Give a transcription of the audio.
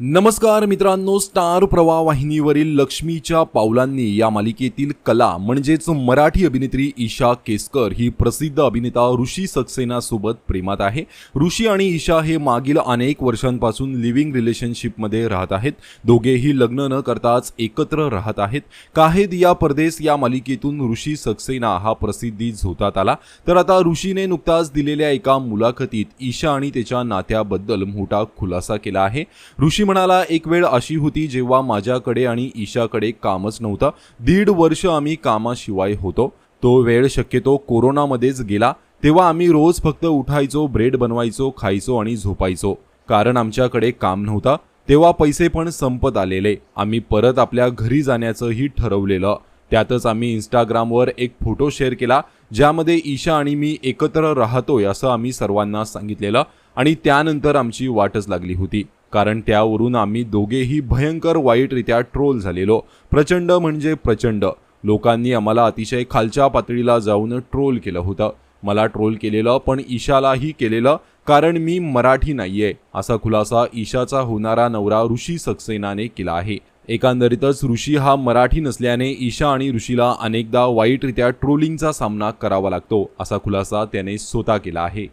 नमस्कार मित्रांनो स्टार प्रवाह वाहिनीवरील लक्ष्मीच्या पावलांनी या मालिकेतील कला म्हणजेच मराठी अभिनेत्री ईशा केसकर ही प्रसिद्ध अभिनेता ऋषी सक्सेनासोबत प्रेमात आहे. ऋषी आणि ईशा हे मागील अनेक वर्षांपासून लिव्हिंग रिलेशनशिपमध्ये राहत आहेत. दोघेही लग्न न करताच एकत्र राहत आहेत. काहेद या परदेस या मालिकेतून ऋषी सक्सेना हा प्रसिद्धी झोतात आला. तर आता ऋषीने नुकताच दिलेल्या एका मुलाखतीत ईशा आणि त्याच्या नात्याबद्दल मोठा खुलासा केला आहे. ऋषी म्हणाला एक वेळ अशी होती जेव्हा माझ्याकडे आणि ईशाकडे कामच नव्हतं. दीड वर्ष आम्ही कामाशिवाय होतो. तो वेळ शक्यतो कोरोनामध्येच गेला. तेव्हा आम्ही रोज फक्त उठायचो ब्रेड बनवायचो खायचो आणि झोपायचो. कारण आमच्याकडे काम नव्हतं. तेव्हा पैसे पण संपत आलेले. आम्ही परत आपल्या घरी जाण्याचंही ठरवलेलं. त्यातच आम्ही इंस्टाग्रामवर एक फोटो शेअर केला ज्यामध्ये ईशा आणि मी एकत्र राहतोय असं आम्ही सर्वांना सांगितलेलं आणि त्यानंतर आमची वाटच लागली होती. कारण त्यावरून आम्ही दोघेही भयंकर वाईटरित्या ट्रोल झालेलो. प्रचंड म्हणजे प्रचंड. लोकांनी आम्हाला अतिशय खालच्या पातळीला जाऊन ट्रोल केलं होतं. मला ट्रोल केलेलं पण ईशालाही केलेलं कारण मी मराठी नाहीये असा खुलासा ईशाचा होणारा नवरा ऋषी सक्सेनाने केला आहे. एकंदरीतच ऋषी हा मराठी नसल्याने ईशा आणि ऋषीला अनेकदा वाईटरित्या ट्रोलिंगचा सामना करावा लागतो असा खुलासा त्याने स्वतः केला आहे.